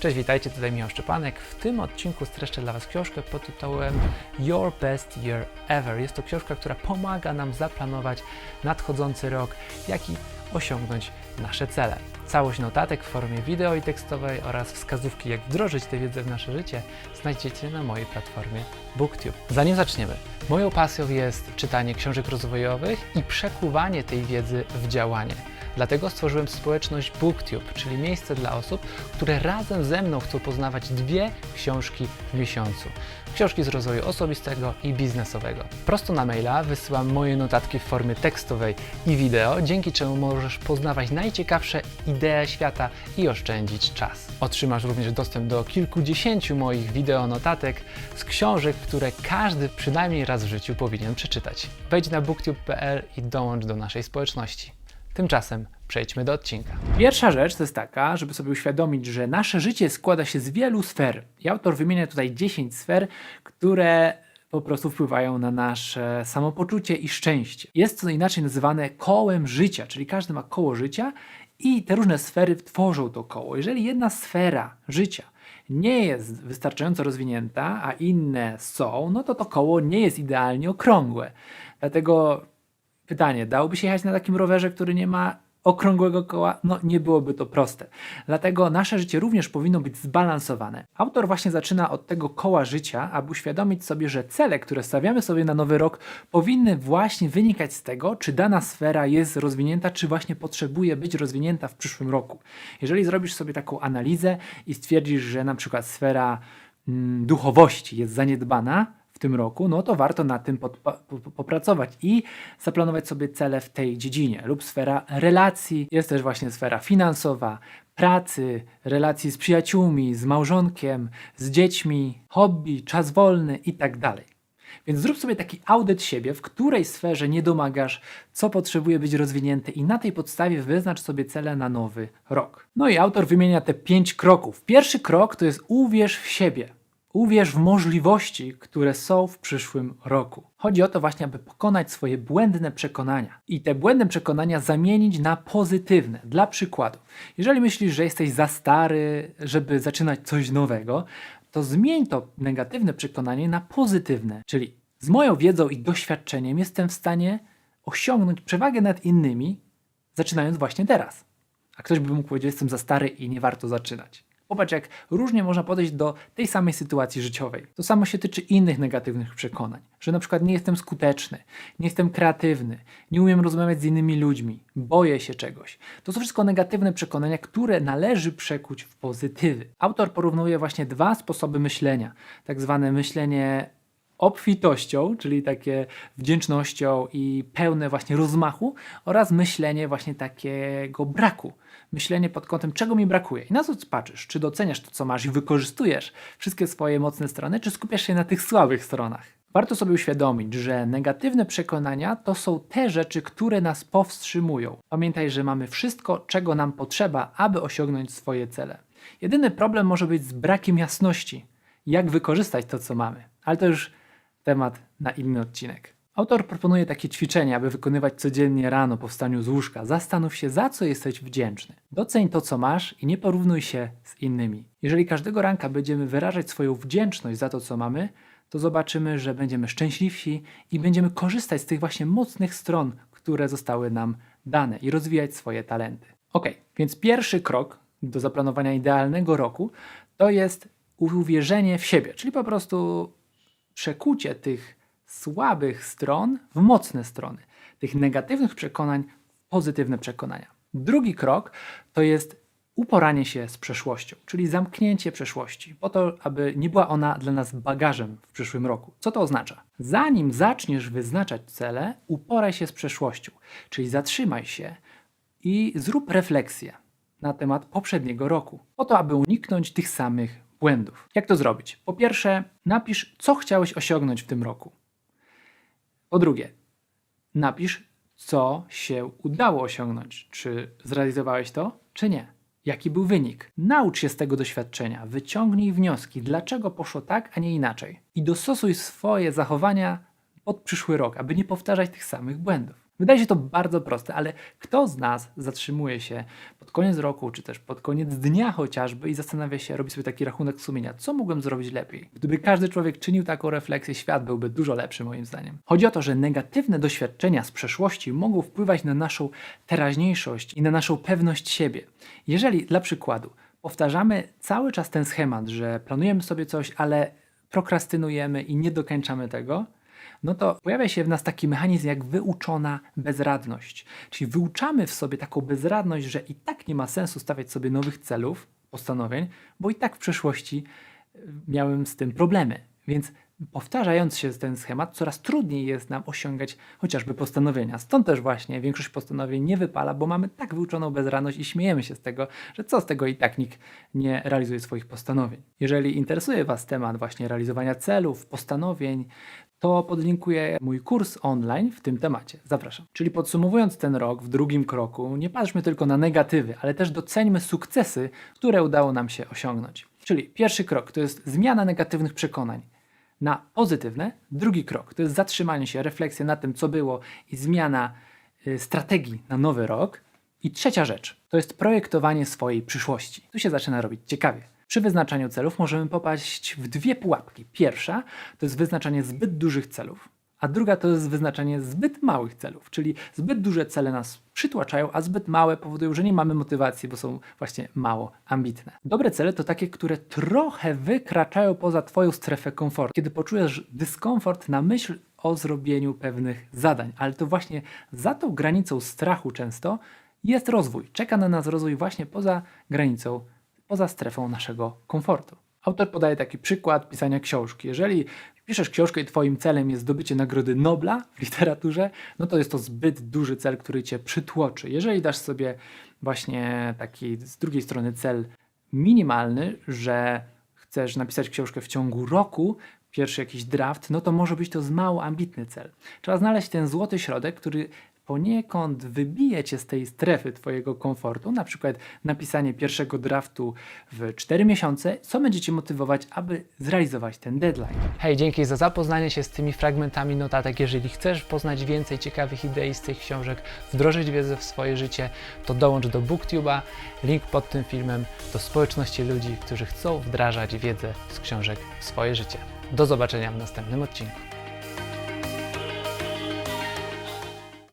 Cześć, witajcie, tutaj Michał Szczepanek. W tym odcinku streszczę dla Was książkę pod tytułem Your Best Year Ever. Jest to książka, która pomaga nam zaplanować nadchodzący rok, jak i osiągnąć nasze cele. Całość notatek w formie wideo i tekstowej oraz wskazówki, jak wdrożyć tę wiedzę w nasze życie, znajdziecie na mojej platformie BookTube. Zanim zaczniemy, moją pasją jest czytanie książek rozwojowych i przekuwanie tej wiedzy w działanie. Dlatego stworzyłem społeczność BookTube, czyli miejsce dla osób, które razem ze mną chcą poznawać dwie książki w miesiącu. Książki z rozwoju osobistego i biznesowego. Prosto na maila wysyłam moje notatki w formie tekstowej i wideo, dzięki czemu możesz poznawać najciekawsze idee świata i oszczędzić czas. Otrzymasz również dostęp do kilkudziesięciu moich wideo notatek z książek, które każdy przynajmniej raz w życiu powinien przeczytać. Wejdź na booktube.pl i dołącz do naszej społeczności. Tymczasem przejdźmy do odcinka. Pierwsza rzecz to jest taka, żeby sobie uświadomić, że nasze życie składa się z wielu sfer. I autor wymienia tutaj 10 sfer, które po prostu wpływają na nasze samopoczucie i szczęście. Jest to inaczej nazywane kołem życia, czyli każdy ma koło życia i te różne sfery tworzą to koło. Jeżeli jedna sfera życia nie jest wystarczająco rozwinięta, a inne są, no to to koło nie jest idealnie okrągłe. Dlatego Pytanie, dałoby się jechać na takim rowerze, który nie ma okrągłego koła? No nie byłoby to proste. Dlatego nasze życie również powinno być zbalansowane. Autor właśnie zaczyna od tego koła życia, aby uświadomić sobie, że cele, które stawiamy sobie na nowy rok, powinny właśnie wynikać z tego, czy dana sfera jest rozwinięta, czy właśnie potrzebuje być rozwinięta w przyszłym roku. Jeżeli zrobisz sobie taką analizę i stwierdzisz, że na przykład sfera mm, duchowości jest zaniedbana, tym roku, no to warto nad tym popracować i zaplanować sobie cele w tej dziedzinie. Lub sfera relacji, jest też właśnie sfera finansowa, pracy, relacji z przyjaciółmi, z małżonkiem, z dziećmi, hobby, czas wolny i tak. Więc zrób sobie taki audyt siebie, w której sferze nie domagasz, co potrzebuje być rozwinięte i na tej podstawie wyznacz sobie cele na nowy rok. No i autor wymienia te pięć kroków. Pierwszy krok to jest uwierz w siebie. Uwierz w możliwości, które są w przyszłym roku. Chodzi o to właśnie, aby pokonać swoje błędne przekonania i te błędne przekonania zamienić na pozytywne. Dla przykładu, jeżeli myślisz, że jesteś za stary, żeby zaczynać coś nowego, to zmień to negatywne przekonanie na pozytywne. Czyli z moją wiedzą i doświadczeniem jestem w stanie osiągnąć przewagę nad innymi, zaczynając właśnie teraz. A ktoś by mógł powiedzieć, jestem za stary i nie warto zaczynać. Popatrz, jak różnie można podejść do tej samej sytuacji życiowej. To samo się tyczy innych negatywnych przekonań, że na przykład nie jestem skuteczny, nie jestem kreatywny, nie umiem rozmawiać z innymi ludźmi, boję się czegoś. To są wszystko negatywne przekonania, które należy przekuć w pozytywy. Autor porównuje właśnie dwa sposoby myślenia. Tak zwane myślenie obfitością, czyli takie wdzięcznością i pełne właśnie rozmachu oraz myślenie właśnie takiego braku. Myślenie pod kątem, czego mi brakuje. I na co patrzysz? Czy doceniasz to, co masz i wykorzystujesz wszystkie swoje mocne strony, czy skupiasz się na tych słabych stronach? Warto sobie uświadomić, że negatywne przekonania to są te rzeczy, które nas powstrzymują. Pamiętaj, że mamy wszystko, czego nam potrzeba, aby osiągnąć swoje cele. Jedyny problem może być z brakiem jasności, jak wykorzystać to, co mamy. Ale to już temat na inny odcinek. Autor proponuje takie ćwiczenie, aby wykonywać codziennie rano po wstaniu z łóżka. Zastanów się, za co jesteś wdzięczny. Doceń to, co masz i nie porównuj się z innymi. Jeżeli każdego ranka będziemy wyrażać swoją wdzięczność za to, co mamy, to zobaczymy, że będziemy szczęśliwsi i będziemy korzystać z tych właśnie mocnych stron, które zostały nam dane i rozwijać swoje talenty. Ok, więc pierwszy krok do zaplanowania idealnego roku to jest uwierzenie w siebie, czyli po prostu przekucie tych słabych stron w mocne strony, tych negatywnych przekonań w pozytywne przekonania. Drugi krok to jest uporanie się z przeszłością, czyli zamknięcie przeszłości, po to, aby nie była ona dla nas bagażem w przyszłym roku. Co to oznacza? Zanim zaczniesz wyznaczać cele, uporaj się z przeszłością, czyli zatrzymaj się i zrób refleksję na temat poprzedniego roku, po to, aby uniknąć tych samych błędów. Jak to zrobić? Po pierwsze, napisz, co chciałeś osiągnąć w tym roku. Po drugie, napisz, co się udało osiągnąć. Czy zrealizowałeś to, czy nie? Jaki był wynik? Naucz się z tego doświadczenia, wyciągnij wnioski, dlaczego poszło tak, a nie inaczej. I dostosuj swoje zachowania pod przyszły rok, aby nie powtarzać tych samych błędów. Wydaje się to bardzo proste, ale kto z nas zatrzymuje się pod koniec roku, czy też pod koniec dnia chociażby i zastanawia się, robi sobie taki rachunek sumienia, co mogłem zrobić lepiej? Gdyby każdy człowiek czynił taką refleksję, świat byłby dużo lepszy moim zdaniem. Chodzi o to, że negatywne doświadczenia z przeszłości mogą wpływać na naszą teraźniejszość i na naszą pewność siebie. Jeżeli dla przykładu powtarzamy cały czas ten schemat, że planujemy sobie coś, ale prokrastynujemy i nie dokończamy tego, no to pojawia się w nas taki mechanizm jak wyuczona bezradność. Czyli wyuczamy w sobie taką bezradność, że i tak nie ma sensu stawiać sobie nowych celów, postanowień, bo i tak w przeszłości y, miałem z tym problemy. Więc powtarzając się ten schemat, coraz trudniej jest nam osiągać chociażby postanowienia. Stąd też właśnie większość postanowień nie wypala, bo mamy tak wyuczoną bezradność i śmiejemy się z tego, że co z tego i tak nikt nie realizuje swoich postanowień. Jeżeli interesuje Was temat właśnie realizowania celów, postanowień, to podlinkuję mój kurs online w tym temacie. Zapraszam. Czyli podsumowując ten rok w drugim kroku, nie patrzmy tylko na negatywy, ale też doceńmy sukcesy, które udało nam się osiągnąć. Czyli pierwszy krok to jest zmiana negatywnych przekonań na pozytywne. Drugi krok to jest zatrzymanie się, refleksja nad tym, co było i zmiana y, strategii na nowy rok. I trzecia rzecz to jest projektowanie swojej przyszłości. Tu się zaczyna robić ciekawie. Przy wyznaczaniu celów możemy popaść w dwie pułapki. Pierwsza to jest wyznaczanie zbyt dużych celów, a druga to jest wyznaczanie zbyt małych celów, czyli zbyt duże cele nas przytłaczają, a zbyt małe powodują, że nie mamy motywacji, bo są właśnie mało ambitne. Dobre cele to takie, które trochę wykraczają poza Twoją strefę komfortu. Kiedy poczujesz dyskomfort na myśl o zrobieniu pewnych zadań, ale to właśnie za tą granicą strachu często jest rozwój. Czeka na nas rozwój właśnie poza granicą poza strefą naszego komfortu. Autor podaje taki przykład pisania książki. Jeżeli piszesz książkę i twoim celem jest zdobycie Nagrody Nobla w literaturze, no to jest to zbyt duży cel, który cię przytłoczy. Jeżeli dasz sobie właśnie taki z drugiej strony cel minimalny, że chcesz napisać książkę w ciągu roku, pierwszy jakiś draft, no to może być to z mało ambitny cel. Trzeba znaleźć ten złoty środek, który poniekąd wybije cię z tej strefy twojego komfortu, na przykład napisanie pierwszego draftu w 4 miesiące, co będzie cię motywować, aby zrealizować ten deadline. Hej, dzięki za zapoznanie się z tymi fragmentami notatek. Jeżeli chcesz poznać więcej ciekawych idei z tych książek, wdrożyć wiedzę w swoje życie, to dołącz do BookTube'a. Link pod tym filmem do społeczności ludzi, którzy chcą wdrażać wiedzę z książek w swoje życie. Do zobaczenia w następnym odcinku.